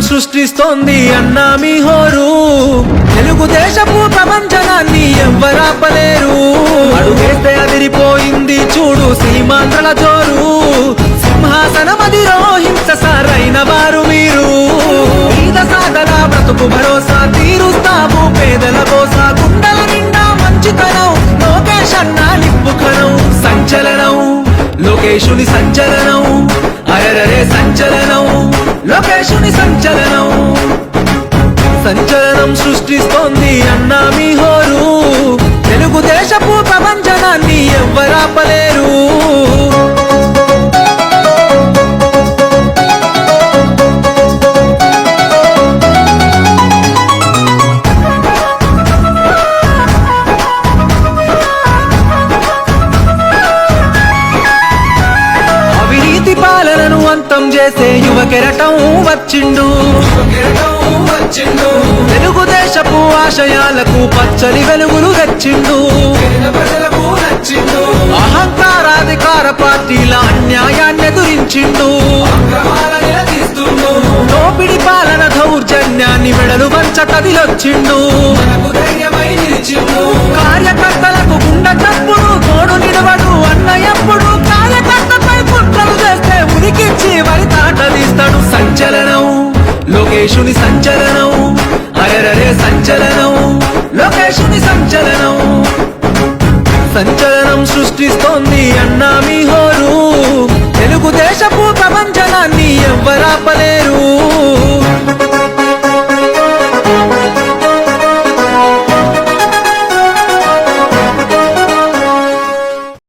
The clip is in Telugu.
సృష్టిస్తోంది అన్నా మీ హోరు. తెలుగుదేశపు ప్రపంచనాన్ని ఎవ్వరాపలేరు. అడుగేస్తే అదిరిపోయింది చూడు సీమాంధ్రల జోరు. సింహాసనం అధిరోహించ సారైన వారు మీరు. ఈద సాగల బ్రతుకు భరోసా తీరుస్తాము పేదల కోసా గుండల నిండా మంచితనం లోకేష్ అన్నా నిప్పుకరం సంచలనం. లోకేశుని సంచలనం అరరే సంచలనం. లోకేశుని సంచలనం. సంచలనం సృష్టిస్తోంది అన్నా మీ హో బలవంతం అంతం చేసే యువ కెరటం వచ్చిండు. తెలుగుదేశపు ఆశయాలకు పచ్చని వెలుగులు తెచ్చిండు. అహంకారాధికార పార్టీల అన్యాయాన్ని ఎదురించిండు దోపిడి పాలన దౌర్జన్యాన్ని మెడలు వంచ కదిలొచ్చిండు లోకేశుని సంచలనం. అరరే సంచలనం. లోకేశుని సంచలనం. సంచలనం సృష్టిస్తోంది అన్నా మీ హోరు. తెలుగుదేశపు ప్రపంచనాన్ని ఎవ్వరాపలేరు